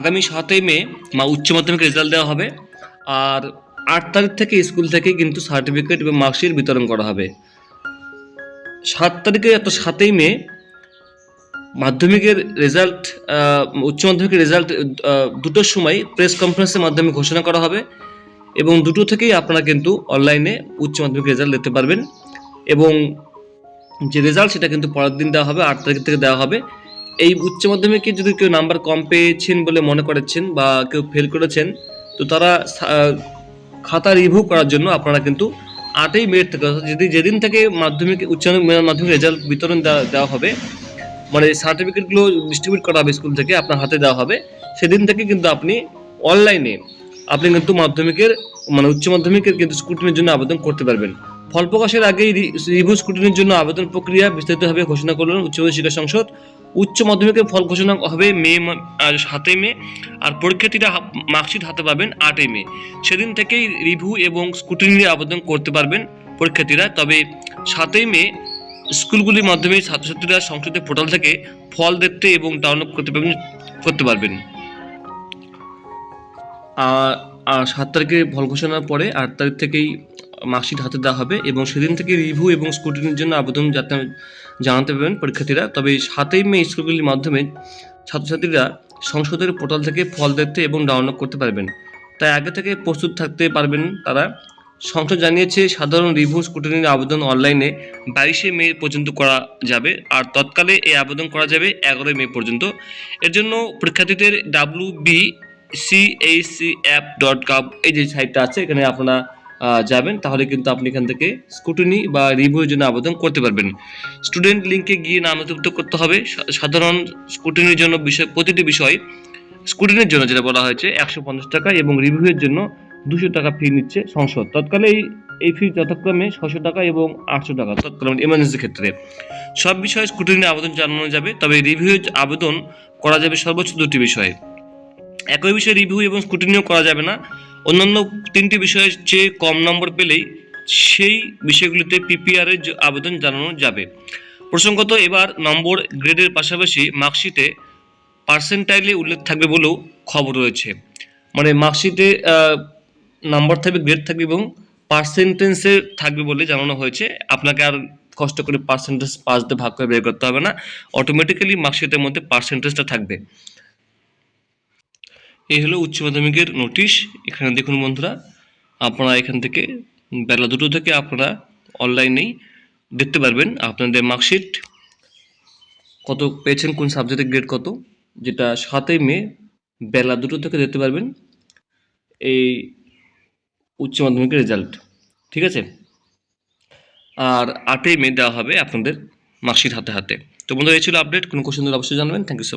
আগামী সাতই মে মা উচ্চ মাধ্যমিক রেজাল্ট দেওয়া হবে। আর আট তারিখ থেকে স্কুল থেকে কিন্তু সার্টিফিকেট এবং মার্কশিট বিতরণ করা হবে। সাত তারিখে অর্থাৎ সাতই মে মাধ্যমিকের রেজাল্ট উচ্চ মাধ্যমিকের রেজাল্ট দুটোর সময় প্রেস কনফারেন্সের মাধ্যমে ঘোষণা করা হবে এবং দুটো থেকেই আপনারা কিন্তু অনলাইনে উচ্চ মাধ্যমিক রেজাল্ট দিতে পারবেন। এবং যে রেজাল্ট সেটা কিন্তু পরের দিন দেওয়া হবে, আট তারিখ থেকে দেওয়া হবে। এই উচ্চ মাধ্যমিকে যদি কেউ নাম্বার কম পেয়েছেন বলে মনে করেছেন বা কেউ ফেল করেছেন, তো তারা খাতা রিভিউ করার জন্য আপনারা কিন্তু আটই মে থেকে যদি যেদিন থেকে মাধ্যমিক, উচ্চ মাধ্যমিক রেজাল্ট বিতরণ দেওয়া- হবে মানে সার্টিফিকেটগুলো ডিস্ট্রিবিউট করা হবে স্কুল থেকে আপনার হাতে দেওয়া হবে, সেদিন থেকে কিন্তু আপনি অনলাইনে আপনি কিন্তু মাধ্যমিকের মানে উচ্চ মাধ্যমিকের কিন্তু স্কুটিনের জন্য আবেদন করতে পারবেন। ফল প্রকাশের আগেই রিভিউ স্কুটিনের জন্য আবেদন প্রক্রিয়া বিস্তারিতভাবে ঘোষণা করলেন উচ্চ মাধ্যমিক শিক্ষা সংসদ উচ্চ মাধ্যমিকের ফল ঘোষণা হবে মে সাতই মে, আর পরীক্ষার্থীরা মার্কশিট হাতে পাবেন আটই মে। সেদিন থেকেই রিভিউ এবং স্কুটিনির আবেদন করতে পারবেন পরীক্ষার্থীরা। তবে সাতই মে, স্কুলগুলির মাধ্যমে ছাত্রছাত্রীরা সংসদের পোর্টাল থেকে ফল দেখতে এবং ডাউনলোড করতে পারবেন করতে পারবেন। আর সাত তারিখে ফল ঘোষণার পরে আট তারিখ থেকেই মার্কশিট হাতে দেওয়া হবে এবং সেদিন থেকে রিভিউ এবং স্কুটিনির জন্য আবেদন যাতে জানাতে পারবেন পরীক্ষার্থীরা। তবে সাতই মে স্কুলগুলির মাধ্যমে ছাত্রছাত্রীরা সংসদের পোর্টাল থেকে ফল দেখতে এবং ডাউনলোড করতে পারবেন। তাই আগে থেকে প্রস্তুত থাকতে পারবেন তারা। সংসদ জানিয়েছে, সাধারণ রিভিউ স্কুটিনির আবেদন অনলাইনে বাইশে মে পর্যন্ত করা যাবে আর তৎকালে এই আবেদন করা যাবে এগারোই মে পর্যন্ত। এর জন্য পরীক্ষার্থীদের W B CHC app dot gov এই যে সাইটটা আছে, এখানে আপনারা যাবেন, তাহলে কিন্তু আপনি এখান থেকে স্কুটিনি বা রিভিউর জন্য আবেদন করতে পারবেন। স্টুডেন্ট লিঙ্কে গিয়ে নাম করতে হবে। সাধারণ স্কুটিনির জন্য বিষয়, প্রতিটি বিষয় স্কুটিনির জন্য যেটা বলা হয়েছে, একশো পঞ্চাশ টাকা এবং রিভিউয়ের জন্য দুশো টাকা ফি নিচ্ছে সংসদ। তৎকালে এই এই ফি যথাক্রমে ছশো টাকা এবং আটশো টাকা, তৎকালীন এমার্জেন্সি ক্ষেত্রে। সব বিষয়ে স্কুটিনি আবেদন জানানো যাবে, তবে রিভিউ আবেদন করা যাবে সর্বোচ্চ দুটি বিষয়ে। একই বিষয়ে রিভিউ এবং স্কুটিনিও করা যাবে না। অন্যান্য তিনটি বিষয়ের চেয়ে কম নম্বর পেলেই সেই বিষয়গুলিতে পিপিআর এর আবেদন জানানো যাবে। প্রসঙ্গত এবার নম্বর গ্রেডের পাশাপাশি মার্কশিটে পার্সেন্টাইলে উল্লেখ থাকবে বলেও খবর রয়েছে। মানে মার্কশিটে নাম্বার থাকবে, গ্রেড থাকবে এবং পার্সেন্টেন্সে থাকবে বলে জানানো হয়েছে। আপনাকে আর কষ্ট করে পার্সেন্টেজ পাস দিয়ে ভাগ করে বের করতে হবে না। অটোমেটিক্যালি মার্কশিটের মধ্যে পার্সেন্টেজটা থাকবে। এই হলো উচ্চ মাধ্যমিকের নোটিশ এখানে দেখুন বন্ধুরা, আপনারা এখান থেকে বেলা দুটো থেকে আপনারা অনলাইনেই দেখতে পারবেন আপনাদের মার্কশিট কত পেয়েছেন, কোন সাবজেক্টের গ্রেড কত? যেটা সাতই মে বেলা দুটো থেকে দেখতে পারবেন এই উচ্চ মাধ্যমিকের রেজাল্ট ঠিক আছে? আর আটই মে দেওয়া হবে আপনাদের মার্কশিট হাতে হাতে। তো বন্ধুরা, এই ছিল আপডেট কোনো কোশ্চেন অবশ্যই জানাবেন। Thank you